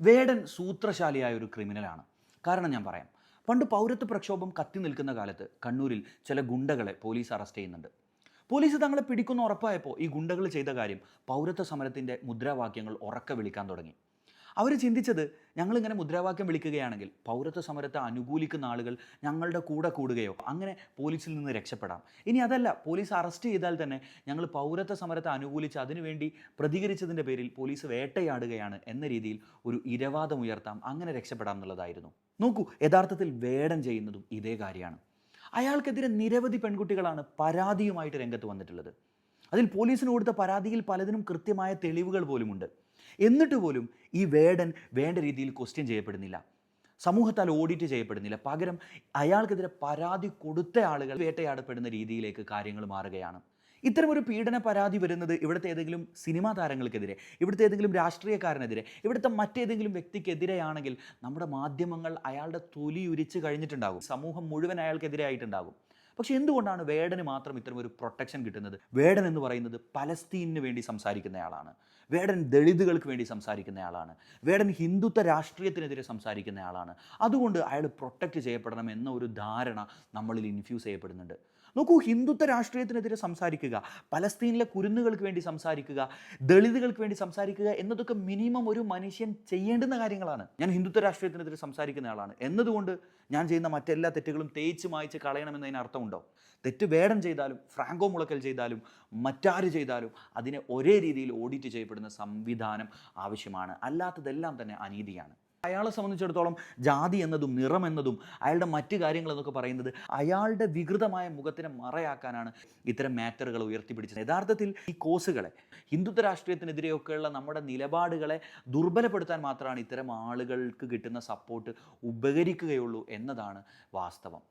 വേടൻ സൂത്രശാലിയായ ഒരു ക്രിമിനലാണ്. കാരണം ഞാൻ പറയാം. പണ്ട് പൗരത്വ പ്രക്ഷോഭം കത്തി നിൽക്കുന്ന കാലത്ത് കണ്ണൂരിൽ ചില ഗുണ്ടകളെ പോലീസ് അറസ്റ്റ് ചെയ്യുന്നുണ്ട്. പോലീസ് തങ്ങളെ പിടിക്കുന്ന ഉറപ്പായപ്പോൾ ഈ ഗുണ്ടകൾ ചെയ്ത കാര്യം പൗരത്വ സമരത്തിന്റെ മുദ്രാവാക്യങ്ങൾ ഉറക്കെ വിളിക്കാൻ തുടങ്ങി. അവർ ചിന്തിച്ചത് ഞങ്ങളിങ്ങനെ മുദ്രാവാക്യം വിളിക്കുകയാണെങ്കിൽ പൗരത്വ സമരത്തെ അനുകൂലിക്കുന്ന ആളുകൾ ഞങ്ങളുടെ കൂടെ കൂടുകയോ അങ്ങനെ പോലീസിൽ നിന്ന് രക്ഷപ്പെടാം. ഇനി അതല്ല പോലീസ് അറസ്റ്റ് ചെയ്താൽ തന്നെ ഞങ്ങൾ പൗരത്വ സമരത്തെ അനുകൂലിച്ച് അതിനുവേണ്ടി പ്രതികരിച്ചതിന്റെ പേരിൽ പോലീസ് വേട്ടയാടുകയാണ് എന്ന രീതിയിൽ ഒരു ഇരവാദം ഉയർത്താം അങ്ങനെ രക്ഷപ്പെടാം എന്നുള്ളതായിരുന്നു. നോക്കൂ യഥാർത്ഥത്തിൽ വേടം ചെയ്യുന്നതും ഇതേ കാര്യമാണ്. അയാൾക്കെതിരെ നിരവധി പെൺകുട്ടികളാണ് പരാതിയുമായിട്ട് രംഗത്ത് വന്നിട്ടുള്ളത്. അതിൽ പോലീസിന് കൊടുത്ത പരാതിയിൽ പലതിനും കൃത്യമായ തെളിവുകൾ പോലുമുണ്ട്. എന്നിട്ട് പോലും ഈ വേടൻ വേണ്ട രീതിയിൽ ക്വസ്റ്റ്യൻ ചെയ്യപ്പെടുന്നില്ല. സമൂഹത്താൽ ഓഡിറ്റ് ചെയ്യപ്പെടുന്നില്ല. പകരം അയാൾക്കെതിരെ പരാതി കൊടുത്ത ആളുകൾ വേട്ടയാടപ്പെടുന്ന രീതിയിലേക്ക് കാര്യങ്ങൾ മാറുകയാണ്. ഇത്തരമൊരു പീഡന പരാതി വരുന്നത് ഇവിടുത്തെ ഏതെങ്കിലും സിനിമാ താരങ്ങൾക്കെതിരെ ഇവിടുത്തെ ഏതെങ്കിലും രാഷ്ട്രീയക്കാരനെതിരെ ഇവിടുത്തെ മറ്റേതെങ്കിലും വ്യക്തിക്കെതിരെയാണെങ്കിൽ നമ്മുടെ മാധ്യമങ്ങൾ അയാളുടെ തൊലി ഉരിച്ച് കഴിഞ്ഞിട്ടുണ്ടാകും. സമൂഹം മുഴുവൻ അയാൾക്കെതിരായിട്ടുണ്ടാകും പക്ഷെ എന്തുകൊണ്ടാണ് വേടന് മാത്രം ഇത്തരം ഒരു പ്രൊട്ടക്ഷൻ കിട്ടുന്നത്? വേടൻ എന്ന് പറയുന്നത് പലസ്തീനിന് വേണ്ടി സംസാരിക്കുന്നയാളാണ് വേടൻ ദളിതുകൾക്ക് വേണ്ടി സംസാരിക്കുന്നയാളാണ് വേടൻ ഹിന്ദുത്വ രാഷ്ട്രീയത്തിനെതിരെ സംസാരിക്കുന്നയാളാണ് അതുകൊണ്ട് അയാൾ പ്രൊട്ടക്റ്റ് ചെയ്യപ്പെടണം എന്ന ഒരു ധാരണ നമ്മളിൽ ഇൻഫ്യൂസ് ചെയ്യപ്പെടുന്നുണ്ട്. നോക്കൂ ഹിന്ദുത്വ രാഷ്ട്രീയത്തിനെതിരെ സംസാരിക്കുക പലസ്തീനിലെ കുരുന്നുകൾക്ക് വേണ്ടി സംസാരിക്കുക ദളിതുകൾക്ക് വേണ്ടി സംസാരിക്കുക എന്നതൊക്കെ മിനിമം ഒരു മനുഷ്യൻ ചെയ്യേണ്ടുന്ന കാര്യങ്ങളാണ്. ഞാൻ ഹിന്ദുത്വ രാഷ്ട്രീയത്തിനെതിരെ സംസാരിക്കുന്ന ആളാണ്. എന്നതുകൊണ്ട് ഞാൻ ചെയ്യുന്ന മറ്റെല്ലാ തെറ്റുകളും തേച്ച് മായ്ച്ച് കളയണമെന്നതിന് അർത്ഥമുണ്ടോ? തെറ്റ് വേടം ചെയ്താലും ഫ്രാങ്കോ മുളക്കൽ ചെയ്താലും മറ്റാര് ചെയ്താലും അതിനെ ഒരേ രീതിയിൽ ഓഡിറ്റ് ചെയ്യപ്പെടുന്ന സംവിധാനം ആവശ്യമാണ്. അല്ലാത്തതെല്ലാം തന്നെ അനീതിയാണ്. അയാളെ സംബന്ധിച്ചിടത്തോളം ജാതി എന്നതും നിറം എന്നതും അയാളുടെ മറ്റു കാര്യങ്ങൾ എന്നൊക്കെ പറയുന്നത് അയാളുടെ വികൃതമായ മുഖത്തിനെ മറയാക്കാനാണ് ഇത്തരം മാറ്ററുകൾ ഉയർത്തിപ്പിടിച്ചത്. യഥാർത്ഥത്തിൽ ഈ കോഴ്സുകളെ ഹിന്ദുത്വ രാഷ്ട്രീയത്തിനെതിരെയൊക്കെയുള്ള നമ്മുടെ നിലപാടുകളെ ദുർബലപ്പെടുത്താൻ മാത്രമാണ് ഇത്തരം ആളുകൾക്ക് കിട്ടുന്ന സപ്പോർട്ട് ഉപകരിക്കുകയുള്ളൂ എന്നതാണ് വാസ്തവം.